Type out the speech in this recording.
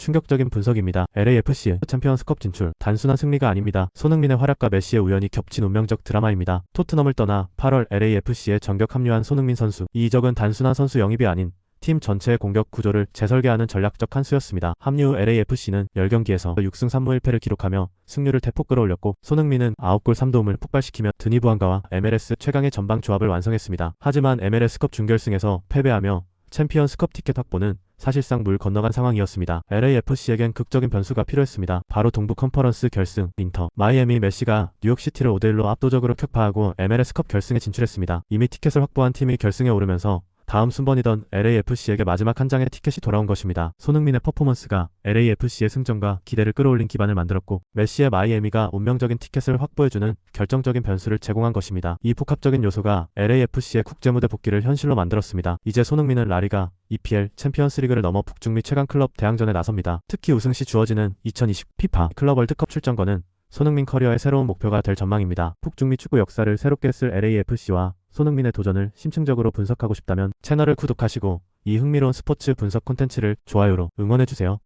충격적인 분석입니다. LAFC의 챔피언스컵 진출 단순한 승리가 아닙니다. 손흥민의 활약과 메시의 우연이 겹친 운명적 드라마입니다. 토트넘을 떠나 8월 LAFC에 전격 합류한 손흥민 선수. 이 이적은 단순한 선수 영입이 아닌 팀 전체의 공격 구조를 재설계하는 전략적 한 수였습니다. 합류 후 LAFC는 10경기에서 6승 3무 1패를 기록하며 승률을 대폭 끌어올렸고 손흥민은 9골 3도움을 폭발시키며 드니 부안가와 MLS 최강의 전방 조합을 완성했습니다. 하지만 MLS컵 준결승에서 패배하며 챔피언스컵 티켓 확보는 사실상 물 건너간 상황이었습니다. LAFC에겐 극적인 변수가 필요했습니다. 바로 동부 컨퍼런스 결승 인터 마이애미 메시가 뉴욕시티를 5대1로 압도적으로 격파하고 MLS컵 결승에 진출했습니다. 이미 티켓을 확보한 팀이 결승에 오르면서 다음 순번이던 LAFC에게 마지막 한 장의 티켓이 돌아온 것입니다. 손흥민의 퍼포먼스가 LAFC의 승전과 기대를 끌어올린 기반을 만들었고 메시의 마이애미가 운명적인 티켓을 확보해주는 결정적인 변수를 제공한 것입니다. 이 복합적인 요소가 LAFC의 국제무대 복귀를 현실로 만들었습니다. 이제 손흥민은 라리가, EPL, 챔피언스리그를 넘어 북중미 최강 클럽 대항전에 나섭니다. 특히 우승 시 주어지는 2020 피파 클럽 월드컵 출전권은 손흥민 커리어의 새로운 목표가 될 전망입니다. 북중미 축구 역사를 새롭게 쓸 LAFC와 손흥민의 도전을 심층적으로 분석하고 싶다면 채널을 구독하시고 이 흥미로운 스포츠 분석 콘텐츠를 좋아요로 응원해주세요.